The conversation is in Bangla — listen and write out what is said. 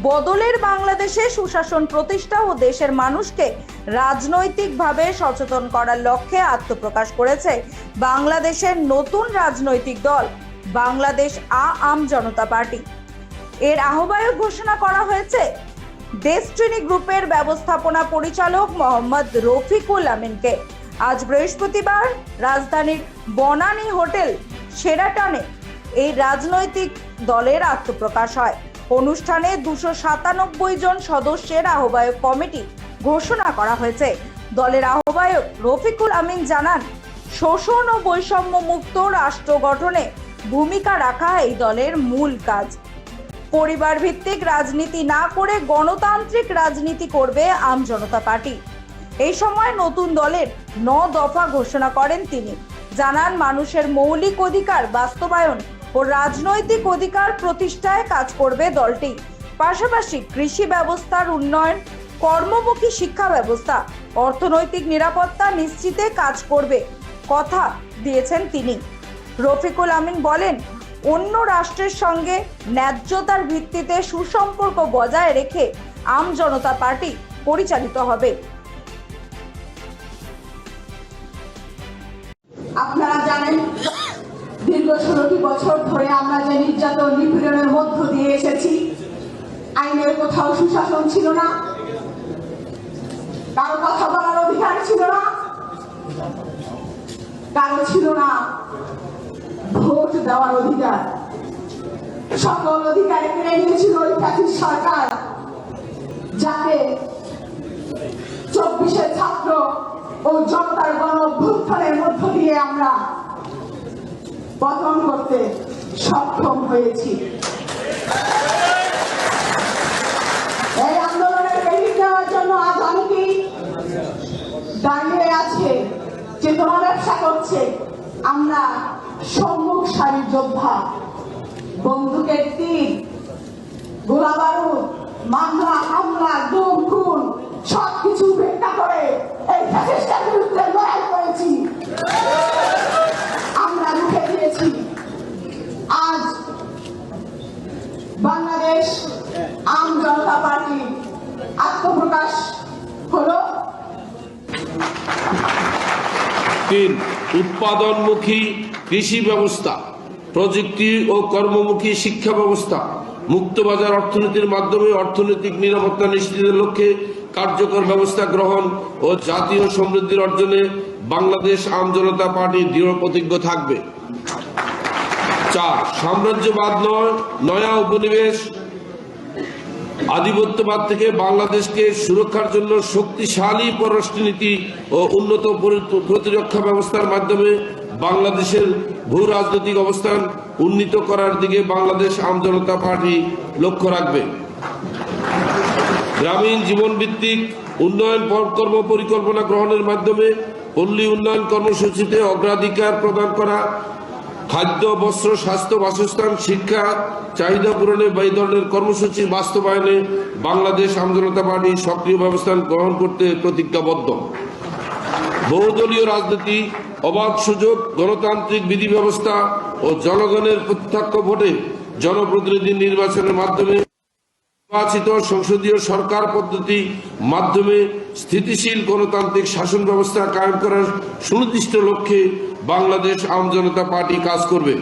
বদলের বাংলাদেশে সুশাসন প্রতিষ্ঠা ও দেশের মানুষকে রাজনৈতিকভাবে সচেতন করার লক্ষ্যে আত্মপ্রকাশ করেছে বাংলাদেশের নতুন রাজনৈতিক দল, বাংলাদেশ আ আম জনতা পার্টি। এর আহ্বায়ক ঘোষণা করা হয়েছে, ডেস্টিনি গ্রুপের ব্যবস্থাপনা পরিচালক মোহাম্মদ রফিকুল আমিনকে। আজ বৃহস্পতিবার রাজধানীর বনানী হোটেল সেরাটনে এই রাজনৈতিক দলের আত্মপ্রকাশ হয়। অনুষ্ঠানে দুশো সাতানব্বই জন সদস্যের আহ্বায়ক কমিটি ঘোষণা করা হয়েছে। দলের আহ্বায়ক রফিকুল আমিন জানান, শোষণ ও বৈষম্য মুক্ত রাষ্ট্র গঠনে ভূমিকা রাখা এই দলের মূল কাজ। পরিবার ভিত্তিক রাজনীতি না করে গণতান্ত্রিক রাজনীতি করবে আম জনতা পার্টি। এই সময় নতুন দলের ন দফা ঘোষণা করেন তিনি। জানান, মানুষের মৌলিক অধিকার বাস্তবায়ন ও রাজনৈতিক অধিকার প্রতিষ্ঠায় কাজ করবে দলটি। পাশাপাশি কৃষি ব্যবস্থার উন্নয়ন, কর্মমুখী শিক্ষা ব্যবস্থা, অর্থনৈতিক নিরাপত্তা নিশ্চিতে কাজ করবে, কথা দিয়েছেন তিনি। রফিকুল আমিন বলেন, অন্য রাষ্ট্রের সঙ্গে ন্যায্যতার ভিত্তিতে সুসম্পর্ক বজায় রেখে আম জনতা পার্টি পরিচালিত হবে। আপনারা জানেন দীর্ঘ ষোলোটি বছর ধরে আমরা যে নির্যাতন নিপীড়নের মধ্য দিয়ে এসেছি, আইনের কোথাও সুশাসন ছিল না, কারও কথা বলার অধিকার ছিল না, কারও ছিল না ভোট দেওয়ার অধিকার। সকল অধিকার কেড়ে নিয়েছিল ওই সরকার যাকে চব্বিশে ছাত্র ও জনতার গণ অভ্যুত্থানের মধ্য দিয়ে আমরা পতন করতে সক্ষম হয়েছি। এই আন্দোলনের জন্য আজ অনেকেই দাঁড়িয়ে আছে চেতনা ব্যবসা করছে। আমরা সম্মুখ সারির যোদ্ধা বন্দুকের তীর গোলা বারুদ মামলা, হামলা গুম খুন সবকিছু উপেক্ষা করে এই ফ্যাসিস্টের বিরুদ্ধে লড়াই করেছি আমরা রুখে দিয়েছি আজ বাংলাদেশ আম জনতা পার্টি আত্মপ্রকাশ হলো তিন, উৎপাদনমুখী কৃষি ব্যবস্থা, প্রযুক্তি ও কর্মমুখী শিক্ষা ব্যবস্থা, মুক্তবাজার অর্থনীতির মাধ্যমে অর্থনৈতিক নিরাপত্তা নিশ্চিতের লক্ষ্যে কার্যকর ব্যবস্থা গ্রহণ ও জাতীয় সমৃদ্ধির অর্জনে বাংলাদেশ আম জনতা পার্টি দৃঢ় প্রতিজ্ঞ থাকবে। চার, সাম্রাজ্যবাদ নয়, নয়া উপনিবেশ আধিপত্যবাদ থেকে বাংলাদেশকে সুরক্ষার জন্য শক্তিশালী পররাষ্ট্রনীতি ও উন্নত প্রতিরক্ষা ব্যবস্থার মাধ্যমে বাংলাদেশের ভূ রাজনৈতিক অবস্থান উন্নীত করার দিকে বাংলাদেশ আমজনতা পার্টি লক্ষ্য রাখবে। গ্রামীণ জীবনভিত্তিক উন্নয়ন কর্ম পরিকল্পনা গ্রহণের মাধ্যমে পল্লী উন্নয়ন কর্মসূচিতে অগ্রাধিকার প্রদান করা খাদ্য, বস্ত্র, স্বাস্থ্য, বাসস্থান, শিক্ষা, চাহিদা পূরণে বা এই ধরনের কর্মসূচি বাস্তবায়নে বাংলাদেশ আমজনতা পার্টি সক্রিয় ব্যবস্থান গ্রহণ করতে প্রতিজ্ঞাবদ্ধ। বহুদলীয় রাজনীতি, অবাধ সুযোগ, গণতান্ত্রিক বিধি ব্যবস্থা ও জনগণের প্রত্যক্ষ ভোটে জনপ্রতিনিধি নির্বাচনের মাধ্যমে নির্বাচিত সংসদীয় সরকার পদ্ধতি মাধ্যমে স্থিতিশীল গণতান্ত্রিক শাসন ব্যবস্থা কায়েম করার সুনির্দিষ্ট লক্ষ্যে বাংলাদেশ আম জনতা পার্টি কাজ করবে।